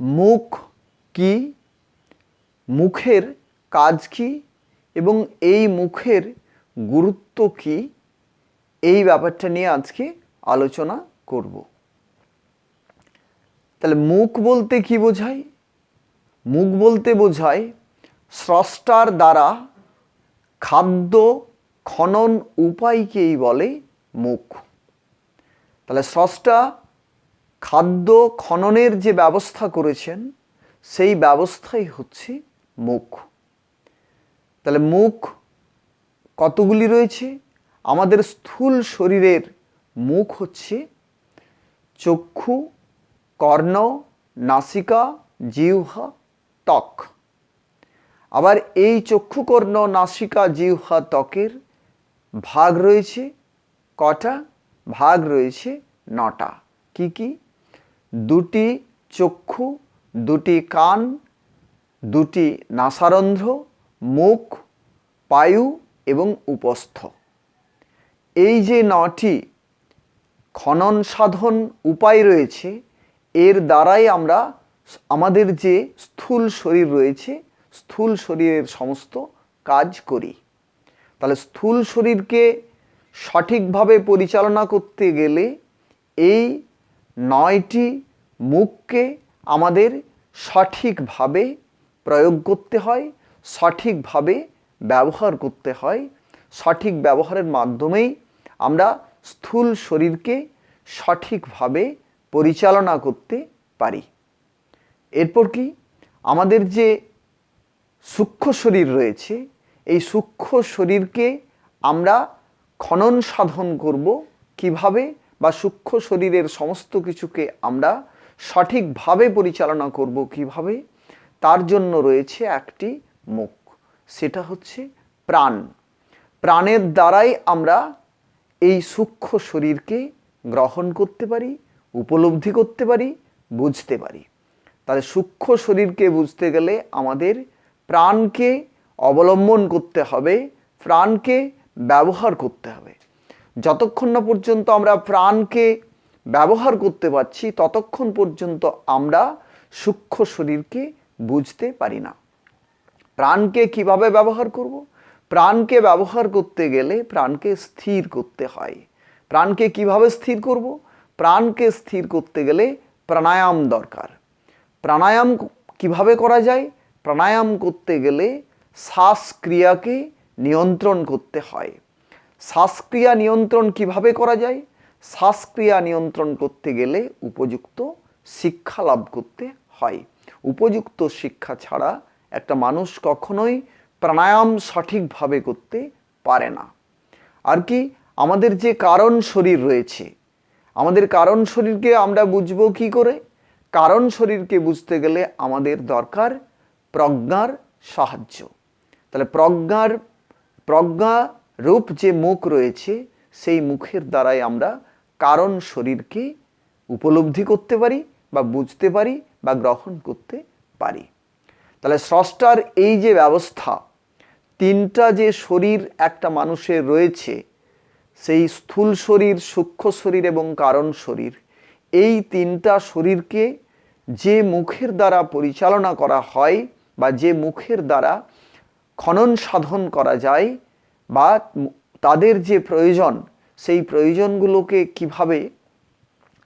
মুখ কি, মুখের কাজ কি এবং এই মুখের গুরুত্ব কি, এই ব্যাপারটা নিয়ে আজকে আলোচনা করব। তাহলে মুখ বলতে কি বোঝায়? মুখ বলতে বোঝায় স্রষ্টার দ্বারা খাদ্য খনন উপায়কেই বলে মুখ। তাহলে স্রষ্টা খাদ্য খননের যে ব্যবস্থা করেছেন, সেই ব্যবস্থাই হচ্ছে মুখ। তাহলে মুখ কতগুলি রয়েছে? আমাদের স্থূল শরীরের মুখ হচ্ছে চক্ষু, কর্ণ, নাসিকা, জিহ্বা, ত্বক। আবার এই চক্ষুকর্ণ নাসিকা, জিহ্বা, ত্বকের ভাগ রয়েছে, কটা? ভাগ রয়েছে নটা। কি কি? দুটি চক্ষু, দুটি কান, দুটি নাসারন্ধ্র, মুখ, পায়ু এবং উপস্থ। এই যে নটি খনন সাধন উপায় রয়েছে, এর দ্বারাই আমরা আমাদের যে স্থূল শরীর রয়েছে, স্থূল শরীরের সমস্ত কাজ করি। তাহলে স্থূল শরীরকে সঠিকভাবে পরিচালনা করতে গেলে এই নয়টি মুখকে আমাদের সঠিকভাবে প্রয়োগ করতে হয়, সঠিকভাবে ব্যবহার করতে হয়। সঠিক ব্যবহারের মাধ্যমেই আমরা স্থূল শরীরকে সঠিকভাবে পরিচালনা করতে পারি। এরপর কি? আমাদের যে সূক্ষ্ম শরীর রয়েছে, এই সূক্ষ্ম শরীরকে আমরা খনন সাধন করব। কীভাবে? বা সূক্ষ্ম শরীরের সমস্ত কিছুকে আমরা সঠিকভাবে পরিচালনা করব কীভাবে? তার জন্য রয়েছে একটি মুখ। সেটা হচ্ছে প্রাণ। প্রাণের দ্বারাই আমরা এই সূক্ষ্ম শরীরকে গ্রহণ করতে পারি, উপলব্ধি করতে পারি, বুঝতে পারি। তাহলে সূক্ষ্ম শরীরকে বুঝতে গেলে আমাদের প্রাণকে অবলম্বন করতে হবে, প্রাণকে ব্যবহার করতে হবে। যতক্ষণ না পর্যন্ত আমরা প্রাণকে ব্যবহার করতে পারছি, ততক্ষণ পর্যন্ত আমরা সূক্ষ্ম শরীরকে বুঝতে পারি না। প্রাণকে কীভাবে ব্যবহার করব? প্রাণকে ব্যবহার করতে গেলে প্রাণকে স্থির করতে হয়। প্রাণকে কীভাবে স্থির করব? প্রাণকে স্থির করতে গেলে প্রাণায়াম দরকার। প্রাণায়াম কীভাবে করা যায়? প্রাণায়াম করতে গেলে শ্বাসক্রিয়াকে নিয়ন্ত্রণ করতে হয়। শ্বাসক্রিয়া নিয়ন্ত্রণ কীভাবে করা যায়? শ্বাসক্রিয়া নিয়ন্ত্রণ করতে গেলে উপযুক্ত শিক্ষা লাভ করতে হয়। উপযুক্ত শিক্ষা ছাড়া একটা মানুষ কখনোই প্রাণায়াম সঠিকভাবে করতে পারে না। আর কি, আমাদের যে কারণ শরীর রয়েছে, আমাদের কারণ শরীরকে আমরা বুঝব কি করে? কারণ শরীরকে বুঝতে গেলে আমাদের দরকার প্রজ্ঞার সাহায্য। তাহলে প্রজ্ঞার, প্রজ্ঞা রূপ যে মুখ রয়েছে সেই মুখের দ্বারাই আমরা কারণ শরীরকে উপলব্ধি করতে পারি বা বুঝতে পারি বা গ্রহণ করতে পারি। তাহলে স্রষ্টার এই যে ব্যবস্থা, তিনটা যে শরীর একটা মানুষের রয়েছে, সেই স্থূল শরীর, সূক্ষ্ম শরীর এবং কারণ শরীর, এই তিনটা শরীরকে যে মুখের দ্বারা পরিচালনা করা হয় বা যে মুখের দ্বারা খনন সাধন করা যায় বা তাদের যে প্রয়োজন, সেই প্রয়োজনগুলোকে কীভাবে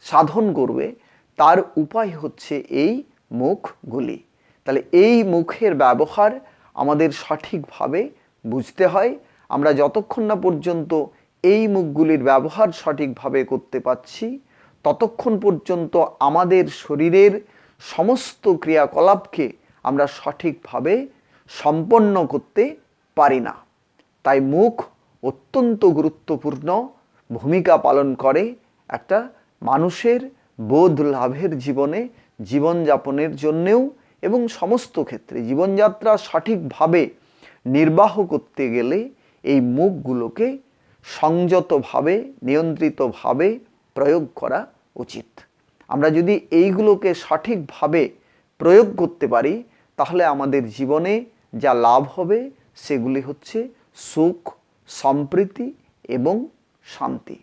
সাধন করবে, তার উপায় হচ্ছে এই মুখগুলি। তাহলে এই মুখের ব্যবহার আমাদের সঠিকভাবে বুঝতে হয়। আমরা যতক্ষণ না পর্যন্ত এই মুখগুলির ব্যবহার সঠিকভাবে করতে পারছি, ততক্ষণ পর্যন্ত আমাদের শরীরের সমস্ত ক্রিয়াকলাপকে আমরা সঠিকভাবে সম্পন্ন করতে পারি না। তাই মুখ অত্যন্ত গুরুত্বপূর্ণ ভূমিকা পালন করে একটা মানুষের বোধ লাভের জীবনে, জীবনযাপনের জন্যেও এবং সমস্ত ক্ষেত্রে। জীবনযাত্রা সঠিকভাবে নির্বাহ করতে গেলে এই মুখগুলোকে সংযতভাবে, নিয়ন্ত্রিতভাবে প্রয়োগ করা উচিত। আমরা যদি এইগুলোকে সঠিকভাবে প্রয়োগ করতে পারি, তাহলে আমাদের জীবনে যা লাভ হবে, সেগুলি হচ্ছে সুখ সম্প্রীতি এবং শান্তি।